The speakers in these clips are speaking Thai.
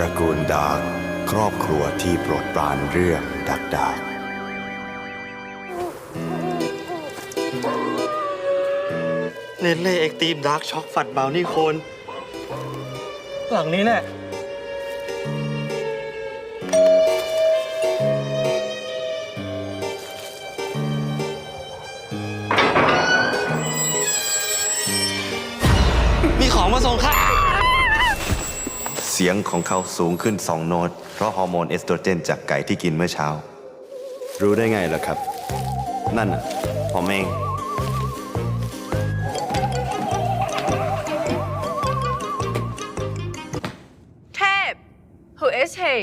ตระกูลดาร์กครอบครัวที่โปรดปรานเรื่องดักดาร์กเนเล่เอ็กตีมดาร์กช็อกฟัดเบลนี่คน หลังนี้แหละ มีของมาส่งค่ะ เสียงของเขาสูงขึ้นสองโนตเพราะฮอร์โมนเอสโตรเจนจากไก่ที่กินเมื่อเช้า รู้ได้ไงล่ะครับ นั่นน่ะผมเองเทพ Who is he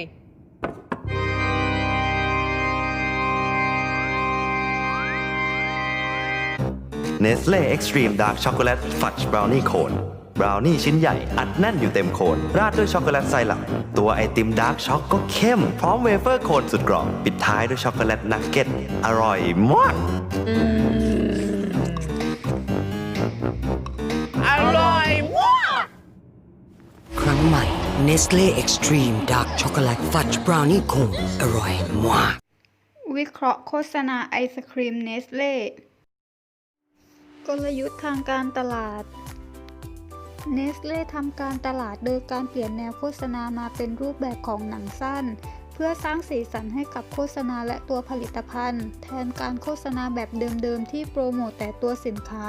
เนสเล่เอ็กซ์ตรีมดาร์กช็อกโกแลตฟัดบราวนี่โคน บราวนี่ชิ้นใหญ่อัดแน่นอยู่เต็มโคน ราดด้วยช็อกโกแลตไซรัปตัวไอติมดาร์กช็อกก็เข้ม พร้อมเวเฟอร์โคนสุดกรอบปิดท้ายด้วยช็อกโกแลตนักเก็ตอร่อยมากอร่อยมากครั้งใหม่ Nestle Extreme Dark Chocolate Fudge Brownie Cone อร่อยมากวิเคราะห์โฆษณาไอศครีมเนสเล่กลยุทธ์ทางการตลาด เนสเล่ทำการตลาดโดยการเปลี่ยนแนวโฆษณามาเป็นรูปแบบของหนังสั้น เพื่อสร้างสีสันให้กับโฆษณาและตัวผลิตภัณฑ์ แทนการโฆษณาแบบเดิมๆ ที่โปรโมตแต่ตัวสินค้า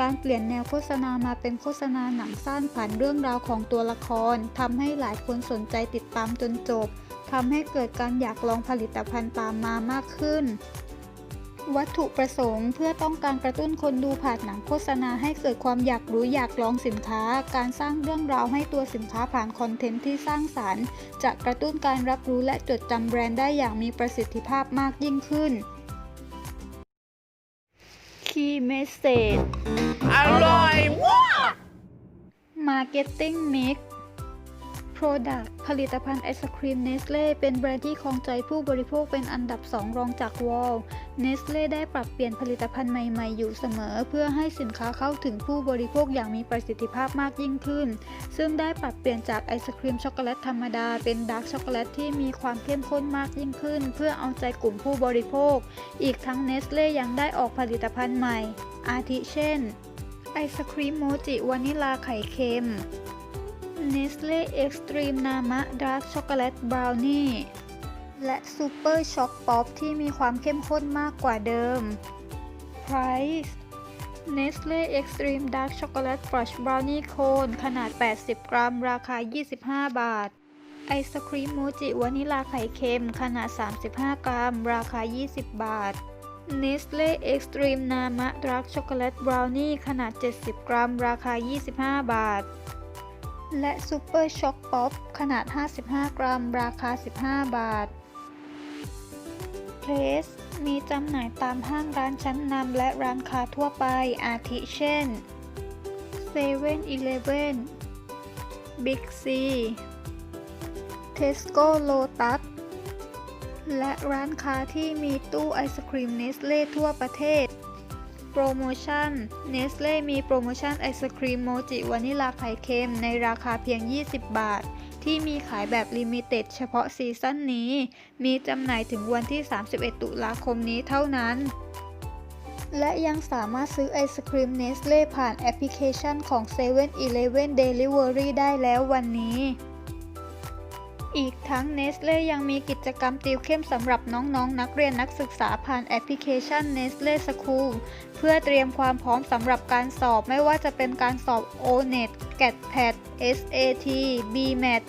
การเปลี่ยนแนวโฆษณามาเป็นโฆษณาหนังสั้นผ่านเรื่องราวของตัวละครทำให้หลายคนสนใจติดตามจนจบทำให้เกิดการอยากลองผลิตภัณฑ์ตามมามากขึ้น วัตถุประสงค์เพื่อต้องการกระตุ้นคนดูผ่านหนังโฆษณาให้เกิดความอยากรู้อยากลองสินค้า การสร้างเรื่องราวให้ตัวสินค้าผ่านคอนเทนต์ที่สร้างสารรค์ จะกระตุ้นการรับรู้และจดจำแบรนด์ได้อย่างมีประสิทธิภาพมากยิ่งขึ้น Key Message อร่อยมาก Marketing Mix Product ผลิตภัณฑ์ไอศครีมเนสเล่เป็นแบรนด์ที่ครองใจผู้บริโภคเป็นอันดับ 2 รองจากวอลเนสเล่ได้ปรับเปลี่ยนผลิตภัณฑ์ใหม่ๆ อยู่เสมอ เพื่อให้สินค้าเข้าถึงผู้บริโภคอย่างมีประสิทธิภาพมากยิ่งขึ้น ซึ่งได้ปรับเปลี่ยนจากไอศครีมช็อกโกแลตธรรมดา เป็นดาร์กช็อกโกแลตที่มีความเข้มข้นมากยิ่งขึ้น เพื่อเอาใจกลุ่มผู้บริโภค อีกทั้งเนสเล่ยังได้ออกผลิตภัณฑ์ใหม่ อาทิเช่น ไอศครีมโมจิวานิลาไข่เค็ม Nestle Extreme นามะดาร์กช็อกโกแลตบราวนี่และ Super Shock Pop ที่มีความเข้มข้นมากกว่าเดิม Price Nestle Extreme Dark Chocolate Fudge Brownie Cone ขนาด 80 กรัม ราคา 25 บาท ไอศครีมโมจิวานิลาไข่เค็ม ขนาด 35 กรัม ราคา 20 บาท Nestle Extreme นามะ Dark Chocolate Brownie ขนาด 70 กรัม ราคา 25 บาท และ Super Shock Pop ขนาด 55 กรัม ราคา 15 บาทเพรสมีจำหน่ายตามห้างร้านชั้นนำและร้านค้าทั่วไป อาทิเช่น7 e เ e ่ e อ Big C Tesco Lotus และร้านค้าที่มีตู้ไอศครีมเนสเล่ทั่วประเทศ โปรโมชั่นเนสเล่มีโปรโมชั่นไอศครีมโมจิวานิลาไข่เค็มในราคาเพียง 20 บาท ที่มีขายแบบลิมิเต็ดเฉพาะซีซั่นนี้ มีจำหน่ายถึงวันที่ 31 ตุลาคมนี้เท่านั้น และยังสามารถซื้อไอศครีมเนสเล่ผ่านแอปพลิเคชันของ7 e เ e ่ e อ Delivery ได้แล้ววันนี้ อีกทั้ง Nestle ยังมีกิจกรรมติวเข้มสำหรับน้องๆนนักเรียนนักศึกษาผ่านแอปพลิเคชัน Nestle School เพื่อเตรียมความพร้อมสำหรับการสอบไม่ว่าจะเป็นการสอบ O-NET GAT-PAT SAT BMAT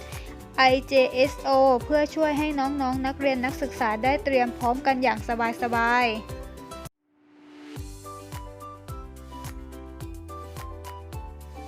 IJSO เพื่อช่วยให้น้องๆนนักเรียนนักศึกษาได้เตรียมพร้อมกันอย่างสบายๆ